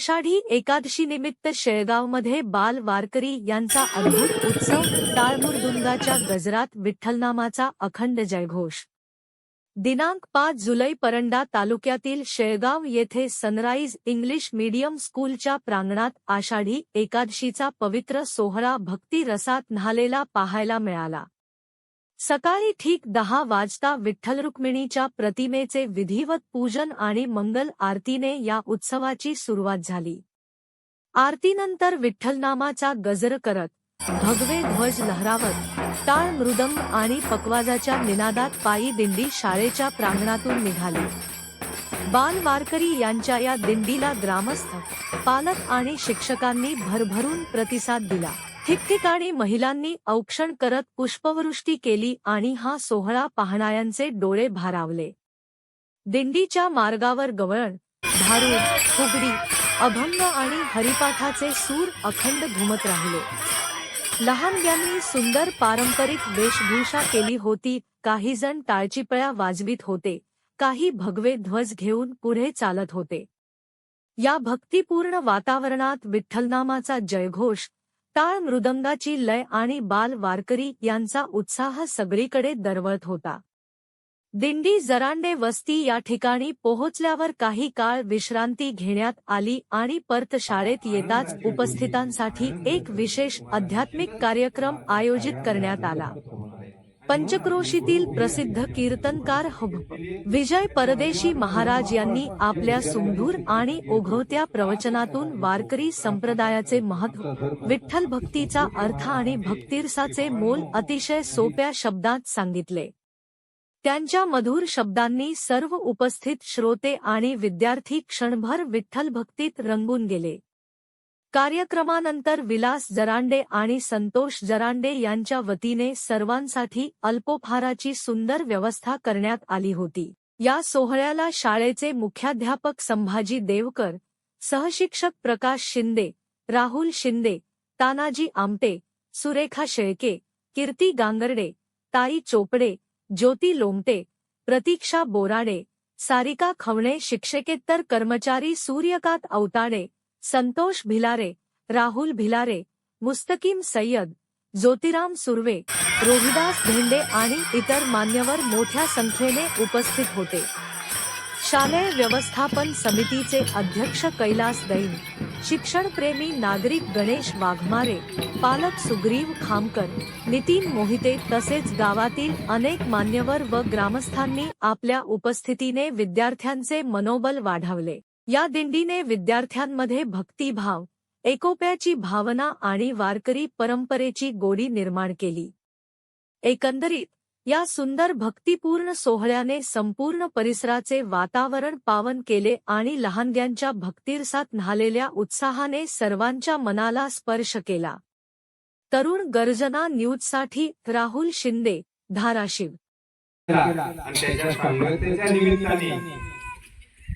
आषाढी एकादशी निमित्त शेळगावमध्ये बाल वारकरी यांचा अद्भुत उत्सव टाळमुरदुंगाच्या गजरात विठ्ठलनामाचा अखंड जयघोष. दिनांक पाच जुलै परंडा तालुक्यातील शेळगाव येथे सनराईज इंग्लिश मीडियम स्कूलच्या प्रांगणात आषाढी एकादशीचा पवित्र सोहळा भक्ती रसात न्हालेला पाहायला मिळाला. सकाळी ठीक दहा वाजता विठ्ठल रुक्मिणीच्या प्रतिमेचे विधिवत पूजन आणि मंगल आरतीने या उत्सवाची सुरुवात झाली. आरतीनंतर विठ्ठलनामाचा गजर करत भगवे ध्वज लहरावत टाळ मृदंग आणि पकवाजाच्या निनादात पायी दिंडी शाळेच्या प्रांगणातून निघाली. बाल वारकरी यांच्या या दिंडीला ग्रामस्थ पालक आणि शिक्षकांनी भरभरून प्रतिसाद दिला. ठिकठिकाणी महिलांनी औक्षण करत पुष्पवृष्टी केली आणि हा सोहळा पाहणाऱ्यांचे डोळे भारावले. दिंडीच्या मार्गावर गवळण भारू फुगडी अभंग आणि हरिपाठाचे सूर अखंड घुमत राहिले. लहानग्यांनी सुंदर पारंपरिक वेशभूषा केली होती काही जण टाळचिपळ्या वाजवीत होते काही भगवे ध्वज घेऊन पुढे चालत होते. या भक्तिपूर्ण वातावरणात विठ्ठलनामाचा जयघोष टाळ मृदंगाची लय आणि बाल वारकरी यांचा उत्साह सगळीकडे दरवळत होता. दिंडी जरांडे वस्ती या ठिकाणी पोहोचल्यावर काही काळ विश्रांती घेण्यात आली आणि परत शाळेत येताच उपस्थितांसाठी एक विशेष आध्यात्मिक कार्यक्रम आयोजित करण्यात आला. पंचक्रोशीतील प्रसिद्ध कीर्तनकार हब. विजय परदेशी महाराज यांनी आपल्या सुंदूर आणि ओघवत्या प्रवचनातून वारकरी संप्रदायाचे महत्त्व विठ्ठल भक्तीचा अर्थ आणि भक्तीरसाचे मोल अतिशय सोप्या शब्दात सांगितले. त्यांच्या मधुर शब्दांनी सर्व उपस्थित श्रोते आणि विद्यार्थी क्षणभर विठ्ठल भक्तीत रंगून गेले. कार्यक्रमानंतर विलास जरांडे आणि संतोष जरांडे यांच्या वतीने सर्वांसाठी अल्पोपहाराची सुंदर व्यवस्था करण्यात आली होती. या सोहळ्याला शाळेचे मुख्याध्यापक संभाजी देवकर सहशिक्षक प्रकाश शिंदे राहुल शिंदे तानाजी आमटे सुरेखा शेळके कीर्ती गांगर्डे ताई चोपडे ज्योती लोमटे प्रतीक्षा बोराडे सारिका खवणे शिक्षकेतर कर्मचारी सूर्यकांत अवताडे संतोष भिलारे राहुल भिलारे मुस्तकीम सय्यद ज्योतिराम सुर्वे रोहिदास धेंडे आणि इतर मान्यवर मोठ्या संख्येने उपस्थित होते. शालेय व्यवस्थापन समितीचे अध्यक्ष कैलास दैन शिक्षणप्रेमी नागरिक गणेश वाघमारे पालक सुग्रीव खामकर नितीन मोहिते तसेच गावातील अनेक मान्यवर व ग्रामस्थांनी आपल्या उपस्थितीने विद्यार्थ्यांचे मनोबल वाढवले. या दिंडीने विद्यार्थ्यांमध्ये भक्तिभाव एकोप्याची भावना आणि वारकरी परंपरेची गोडी निर्माण केली. एकंदरीत या सुंदर भक्तिपूर्ण सोहळ्याने संपूर्ण परिसराचे वातावरण पावन केले आणि लहानग्यांच्या भक्तीरसात न्हालेल्या उत्साहाने सर्वांच्या मनाला स्पर्श केला. तरुण गर्जना न्यूजसाठी राहुल शिंदे धाराशिव आणि त्याच्या सांगतेच्या निमित्ताने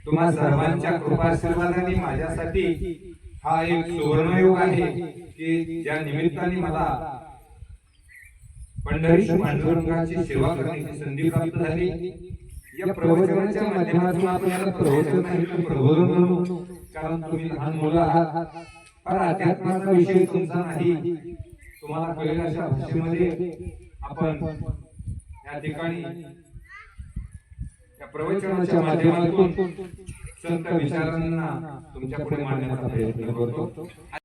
तुम्हा सर्वांच्या कृपाशीर्वादाने माझ्यासाठी हा एक सुवर्णयोग आहे की ज्या निमित्ताने मला पंढरी पांडुरंगाची सेवा करण्याची संधी प्राप्त झाली. या प्रवचनाच्या माध्यमातून आपल्याला प्रवचन प्रबोधन करू कारण तुम्ही लहान मुलं आहात फार अध्यात्माचा विषय तुमचा नाही. तुम्हाला कळेल अशा भाषेमध्ये आपण या ठिकाणी प्रवचनाच्या माध्यमातून संत विचारांना तुमच्यापुढे मांडण्याचा प्रयत्न करतो.